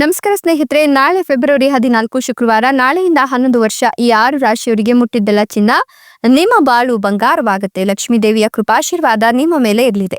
ನಮಸ್ಕಾರ ಸ್ನೇಹಿತರೆ, ನಾಳೆ ಫೆಬ್ರವರಿ ಹದಿನಾಲ್ಕು ಶುಕ್ರವಾರ, ನಾಳೆಯಿಂದ ಹನ್ನೊಂದು ವರ್ಷ ಈ ಆರು ರಾಶಿಯವರಿಗೆ ಮುಟ್ಟಿದ್ದೆಲ್ಲ ಚಿನ್ನ. ನಿಮ್ಮ ಬಾಳು ಬಂಗಾರವಾಗುತ್ತೆ. ಲಕ್ಷ್ಮೀ ದೇವಿಯ ಕೃಪಾಶೀರ್ವಾದ ನಿಮ್ಮ ಮೇಲೆ ಇರಲಿದೆ.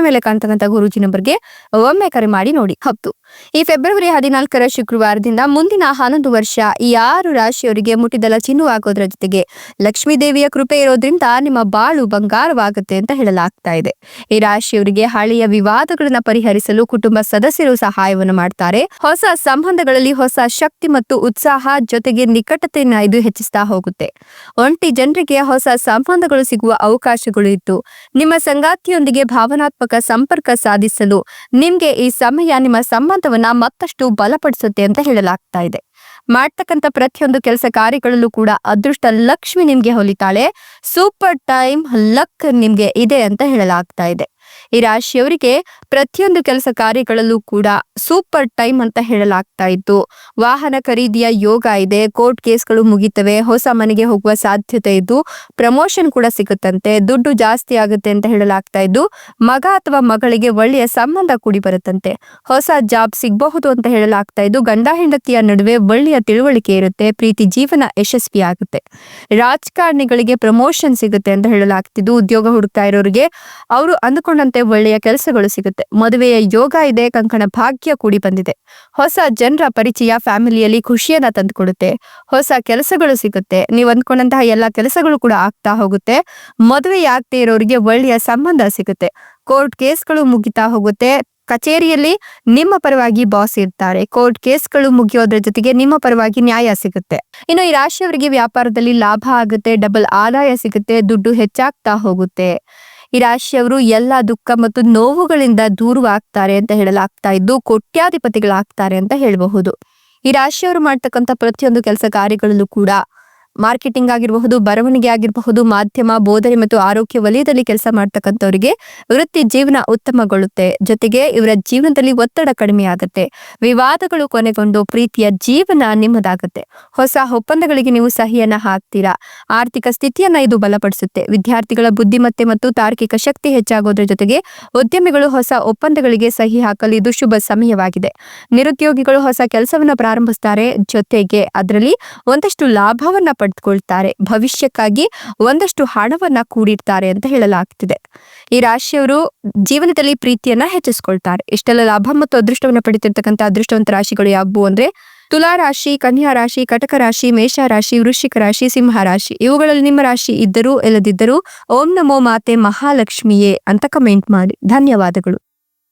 ಮೇಲೆ ಕಾಣ್ತಕ್ಕಂಥ ಗುರುಜಿ ನಂಬರ್ಗೆ ಒಮ್ಮೆ ಕರೆ ಮಾಡಿ ನೋಡಿ. ಹತ್ತು ಈ ಫೆಬ್ರವರಿ ಹದಿನಾಲ್ಕರ ಶುಕ್ರವಾರದಿಂದ ಮುಂದಿನ ಹನ್ನೊಂದು ವರ್ಷ ಈ ಆರು ರಾಶಿಯವರಿಗೆ ಮುಟ್ಟಿದಲ ಚಿನ್ನುವಾಗೋದ್ರ ಜೊತೆಗೆ ಲಕ್ಷ್ಮೀ ದೇವಿಯ ಕೃಪೆ ಇರೋದ್ರಿಂದ ನಿಮ್ಮ ಬಾಳು ಬಂಗಾರವಾಗುತ್ತೆ ಅಂತ ಹೇಳಲಾಗ್ತಾ ಇದೆ. ಈ ರಾಶಿಯವರಿಗೆ ಹಳೆಯ ವಿವಾದಗಳನ್ನ ಪರಿಹರಿಸಲು ಕುಟುಂಬ ಸದಸ್ಯರು ಸಹಾಯವನ್ನು ಮಾಡ್ತಾರೆ. ಹೊಸ ಸಂಬಂಧಗಳಲ್ಲಿ ಹೊಸ ಶಕ್ತಿ ಮತ್ತು ಉತ್ಸಾಹ ಜೊತೆಗೆ ನಿಕಟತೆಯನ್ನ ಇದು ಹೆಚ್ಚಿಸ್ತಾ ಹೋಗುತ್ತೆ. ಒಂಟಿ ಜನರಿಗೆ ಹೊಸ ಸಂಬಂಧಗಳು ಸಿಗುವ ಅವಕಾಶಗಳು ಇತ್ತು ನಿಮ್ಮ ಸಂಗಾತಿಯೊಂದಿಗೆ ಭಾವನಾತ್ಮಕ ಸಂಪರ್ಕ ಸಾಧಿಸಲು ನಿಮ್ಗೆ ಈ ಸಮಯ ನಿಮ್ಮ ಸಂಬಂಧವನ್ನ ಮತ್ತಷ್ಟು ಬಲಪಡಿಸುತ್ತೆ ಅಂತ ಹೇಳಲಾಗ್ತಾ ಇದೆ. ಮಾಡ್ತಕ್ಕಂಥ ಪ್ರತಿಯೊಂದು ಕೆಲಸ ಕಾರ್ಯಗಳಲ್ಲೂ ಕೂಡ ಅದೃಷ್ಟ ಲಕ್ಷ್ಮಿ ನಿಮ್ಗೆ ಹೊಲಿತಾಳೆ, ಸೂಪರ್ ಟೈಮ್ ಲಕ್ ನಿಮ್ಗೆ ಇದೆ ಅಂತ ಹೇಳಲಾಗ್ತಾ ಇದೆ. ಈ ರಾಶಿಯವರಿಗೆ ಪ್ರತಿಯೊಂದು ಕೆಲಸ ಕಾರ್ಯಗಳಲ್ಲೂ ಕೂಡ ಸೂಪರ್ ಟೈಮ್ ಅಂತ ಹೇಳಲಾಗ್ತಾ ಇತ್ತು. ವಾಹನ ಖರೀದಿಯ ಯೋಗ ಇದೆ, ಕೋರ್ಟ್ ಕೇಸ್ಗಳು ಮುಗಿತವೆ, ಹೊಸ ಮನೆಗೆ ಹೋಗುವ ಸಾಧ್ಯತೆ ಇದ್ದು ಪ್ರಮೋಷನ್ ಕೂಡ ಸಿಗುತ್ತಂತೆ, ದುಡ್ಡು ಜಾಸ್ತಿ ಆಗುತ್ತೆ ಅಂತ ಹೇಳಲಾಗ್ತಾ ಇದ್ದು ಮಗ ಅಥವಾ ಮಗಳಿಗೆ ಒಳ್ಳೆಯ ಸಂಬಂಧ ಕೂಡಿ ಬರುತ್ತಂತೆ. ಹೊಸ ಜಾಬ್ ಸಿಗಬಹುದು ಅಂತ ಹೇಳಲಾಗ್ತಾ ಇದ್ದು ಗಂಡ ಹೆಂಡತಿಯ ನಡುವೆ ಒಳ್ಳೆಯ ತಿಳುವಳಿಕೆ ಇರುತ್ತೆ, ಪ್ರೀತಿ ಜೀವನ ಯಶಸ್ವಿ ಆಗುತ್ತೆ. ರಾಜಕಾರಣಿಗಳಿಗೆ ಪ್ರಮೋಷನ್ ಸಿಗುತ್ತೆ ಅಂತ ಹೇಳಲಾಗ್ತಿದ್ದು, ಉದ್ಯೋಗ ಹುಡುಕ್ತಾ ಇರೋರಿಗೆ, ಅವರು ಅಂದುಕೊಂಡಂತೆ ಒಳ್ಳೆಯ ಕೆಲಸಗಳು ಸಿಗುತ್ತೆ. ಮದುವೆಯ ಯೋಗ ಇದೆ, ಕಂಕಣ ಭಾಗ್ಯ ಕೂಡಿ ಬಂದಿದೆ. ಹೊಸ ಜನರ ಪರಿಚಯ ಫ್ಯಾಮಿಲಿಯಲ್ಲಿ ಖುಷಿಯನ್ನ ತಂದುಕೊಡುತ್ತೆ. ಹೊಸ ಕೆಲಸಗಳು ಸಿಗುತ್ತೆ. ನೀವು ಅಂದ್ಕೊಂಡಂತಹ ಎಲ್ಲ ಕೆಲಸಗಳು ಕೂಡ ಆಗ್ತಾ ಹೋಗುತ್ತೆ. ಮದುವೆ ಆಗ್ತಾ ಇರೋರಿಗೆ ಒಳ್ಳೆಯ ಸಂಬಂಧ ಸಿಗುತ್ತೆ. ಕೋರ್ಟ್ ಕೇಸ್ಗಳು ಮುಗಿತಾ ಹೋಗುತ್ತೆ. ಕಚೇರಿಯಲ್ಲಿ ನಿಮ್ಮ ಪರವಾಗಿ ಬಾಸ್ ಇರ್ತಾರೆ. ಕೋರ್ಟ್ ಕೇಸ್ಗಳು ಮುಗಿಯೋದ್ರ ಜೊತೆಗೆ ನಿಮ್ಮ ಪರವಾಗಿ ನ್ಯಾಯ ಸಿಗುತ್ತೆ. ಇನ್ನು ಈ ರಾಶಿಯವರಿಗೆ ವ್ಯಾಪಾರದಲ್ಲಿ ಲಾಭ ಆಗುತ್ತೆ, ಡಬಲ್ ಆದಾಯ ಸಿಗುತ್ತೆ, ದುಡ್ಡು ಹೆಚ್ಚಾಗ್ತಾ ಹೋಗುತ್ತೆ. ಈ ರಾಶಿಯವರು ಎಲ್ಲ ದುಃಖ ಮತ್ತು ನೋವುಗಳಿಂದ ದೂರವಾಗ್ತಾರೆ ಅಂತ ಹೇಳಲಾಗ್ತಾ ಇದ್ದು, ಕೋಟ್ಯಾಧಿಪತಿಗಳಾಗ್ತಾರೆ ಅಂತ ಹೇಳಬಹುದು. ಈ ರಾಶಿಯವರು ಮಾಡ್ತಕ್ಕಂಥ ಪ್ರತಿಯೊಂದು ಕೆಲಸ ಕಾರ್ಯಗಳಲ್ಲೂ ಕೂಡ ಮಾರ್ಕೆಟಿಂಗ್ ಆಗಿರಬಹುದು, ಬರವಣಿಗೆ ಆಗಿರಬಹುದು, ಮಾಧ್ಯಮ, ಬೋಧನೆ ಮತ್ತು ಆರೋಗ್ಯ ವಲಯದಲ್ಲಿ ಕೆಲಸ ಮಾಡ್ತಕ್ಕಂಥವರಿಗೆ ವೃತ್ತಿ ಜೀವನ ಉತ್ತಮಗೊಳ್ಳುತ್ತೆ. ಜೊತೆಗೆ ಇವರ ಜೀವನದಲ್ಲಿ ಒತ್ತಡ ಕಡಿಮೆ ಆಗುತ್ತೆ. ವಿವಾದಗಳು ಕೊನೆಗೊಂಡು ಪ್ರೀತಿಯ ಜೀವನ ನಿಮ್ಮದಾಗುತ್ತೆ. ಹೊಸ ಒಪ್ಪಂದಗಳಿಗೆ ನೀವು ಸಹಿಯನ್ನ ಹಾಕ್ತೀರಾ? ಆರ್ಥಿಕ ಸ್ಥಿತಿಯನ್ನ ಇದು ಬಲಪಡಿಸುತ್ತೆ. ವಿದ್ಯಾರ್ಥಿಗಳ ಬುದ್ಧಿಮತ್ತೆ ಮತ್ತು ತಾರ್ಕಿಕ ಶಕ್ತಿ ಹೆಚ್ಚಾಗೋದ್ರ ಜೊತೆಗೆ ಉದ್ಯಮಿಗಳು ಹೊಸ ಒಪ್ಪಂದಗಳಿಗೆ ಸಹಿ ಹಾಕಲು ಇದು ಶುಭ ಸಮಯವಾಗಿದೆ. ನಿರುದ್ಯೋಗಿಗಳು ಹೊಸ ಕೆಲಸವನ್ನ ಪ್ರಾರಂಭಿಸ್ತಾರೆ. ಜೊತೆಗೆ ಅದರಲ್ಲಿ ಒಂದಷ್ಟು ಲಾಭವನ್ನ ಪಡೆದುಕೊಳ್ತಾರೆ. ಭವಿಷ್ಯಕ್ಕಾಗಿ ಒಂದಷ್ಟು ಹಣವನ್ನ ಕೂಡಿರ್ತಾರೆ ಅಂತ ಹೇಳಲಾಗ್ತಿದೆ. ಈ ರಾಶಿಯವರು ಜೀವನದಲ್ಲಿ ಪ್ರೀತಿಯನ್ನ ಹೆಚ್ಚಿಸ್ಕೊಳ್ತಾರೆ. ಇಷ್ಟೆಲ್ಲ ಲಾಭ ಮತ್ತು ಅದೃಷ್ಟವನ್ನ ಪಡೆದಿರ್ತಕ್ಕಂಥ ಅದೃಷ್ಟವಂತ ರಾಶಿಗಳು ಯಾವುವು ಅಂದ್ರೆ ತುಲಾ ರಾಶಿ, ಕನ್ಯಾ ರಾಶಿ, ಕಟಕ ರಾಶಿ, ಮೇಷ ರಾಶಿ, ವೃಶ್ಚಿಕ ರಾಶಿ, ಸಿಂಹ ರಾಶಿ. ಇವುಗಳಲ್ಲಿ ನಿಮ್ಮ ರಾಶಿ ಇದ್ದರೂ ಇಲ್ಲದಿದ್ದರೂ ಓಂ ನಮೋ ಮಾತೆ ಮಹಾಲಕ್ಷ್ಮಿಯೇ ಅಂತ ಕಮೆಂಟ್ ಮಾಡಿ. ಧನ್ಯವಾದಗಳು.